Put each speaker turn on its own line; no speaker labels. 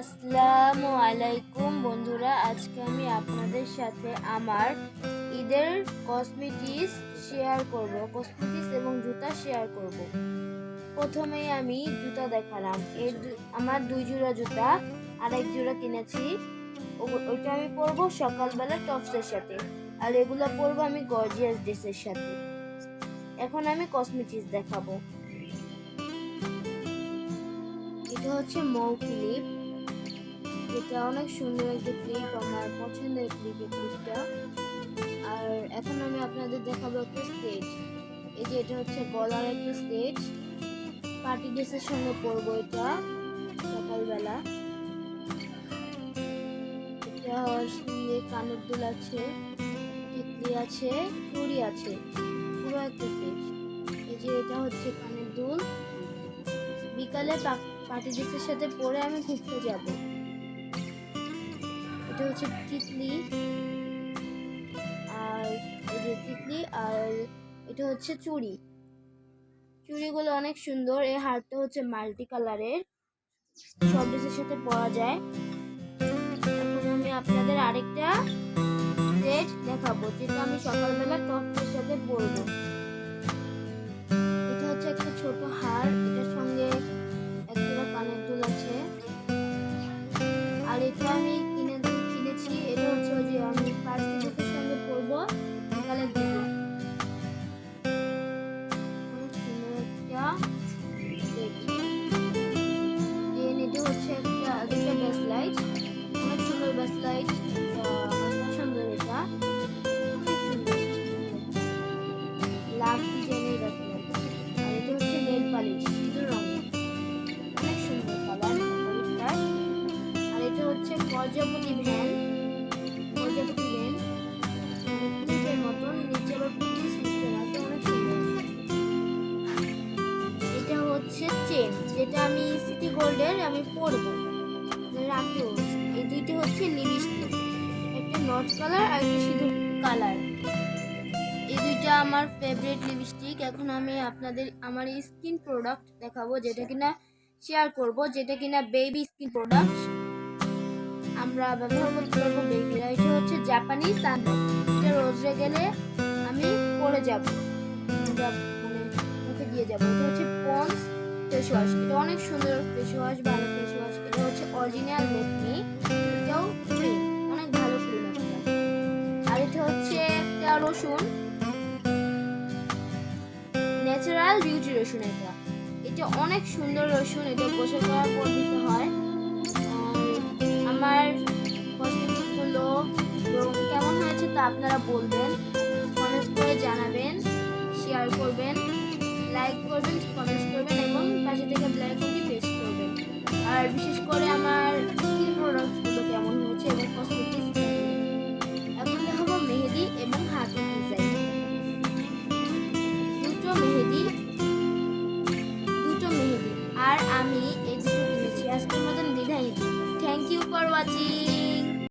আসসালামু আলাইকুম বন্ধুরা, আজকে আমি আপনাদের সাথে আমার ঈদের কসমেটিক্স শেয়ার করব, কসমেটিক্স এবং জুতা শেয়ার করব। প্রথমেই আমি জুতা দেখালাম। এর আমার দুই জোড়া জুতা আর এক জোড়া কিনেছি। ওইটা আমি পরবো সকালবেলা টপসের সাথে। আর এগুলো পরবো আমি গর্জিয়াস ড্রেসের সাথে। এখন আমি কসমেটিক্স দেখাবো। এটা হচ্ছে মৌ এটা অনেক সুন্দর একটা ক্লিপ আমার পছন্দের ক্লিপ এই ক্লিপটা আর এখন আমি আপনাদের দেখাবো একটা স্টেজ এই যে এটা হচ্ছে গলার একটা স্টেজ পার্টি ড্রেসের সঙ্গে পরবো এটা সকালবেলা। কানের দুল আছে, টিকলি আছে চুড়ি আছে, পুরো একটা স্টেজ এই যে এটা হচ্ছে কানের দুল। বিকালে পার্টি ড্রেসের সাথে পরে আমি ঘুরতে যাব। এটা হচ্ছে টিকলি আর এই যে টিকলি আর এটা হচ্ছে চুড়ি। চুড়িগুলো অনেক সুন্দর। এই হারটা হচ্ছে মাল্টি কালারের। সব ড্রেসের সাথে পরা যায়। এখন আমি আপনাদের আরেকটা সেট দেখাবো, যেটা আমি সকালবেলা টপসের সাথে পরবো। লাভ ডিজাইনের ব্যাস আর এটা হচ্ছে নেল পালিশ, সিঁদুর রঙের। অনেক সুন্দর কালার পালিশটা আর এটা হচ্ছে প্রজাপতি ভ্যান প্রজাপতি ভ্যান। মানে মতন নিচে এটা হচ্ছে চেন, যেটা আমি সিটি গোল্ডের আমি পরবো, রাখব। এই দুইটি হচ্ছে লিপস্টিক একটা নট কালার আর একটা সিঁদুর কালার। এই দুইটা আমার ফেভারিট লিপস্টিক এখন আমি আপনাদের আমার স্কিন প্রোডাক্ট দেখাবো, যেটা কিনা শেয়ার করব, যেটা কিনা বেবি স্কিন প্রোডাক্ট আমরা ব্যবহার করতে পারব বেবিরা এটা হচ্ছে জাপানি সানব্লক এটা রোজে গেলে আমি পরে যাব। মানে মুখে দিয়ে যাব। এটা হচ্ছে পন্স ফেস ওয়াশ এটা অনেক সুন্দর ফেস ওয়াশ ভালো ফেস ওয়াশ এটা হচ্ছে অরিজিনাল লেকমি ন্যাচারাল বিউটি রসুন এটা। এটা অনেক সুন্দর রসুন এটা গোসল করার পর দিতে হয়। আমার হলো কেমন হয়েছে তা আপনারা বলবেন কমেন্টস করে জানাবেন শেয়ার করবেন লাইক করবেন কমেন্টস করবেন, এবং পাশে থেকে ব্ল্যাক আইকনটি পেস্ট করবেন। আর বিশেষ for watching.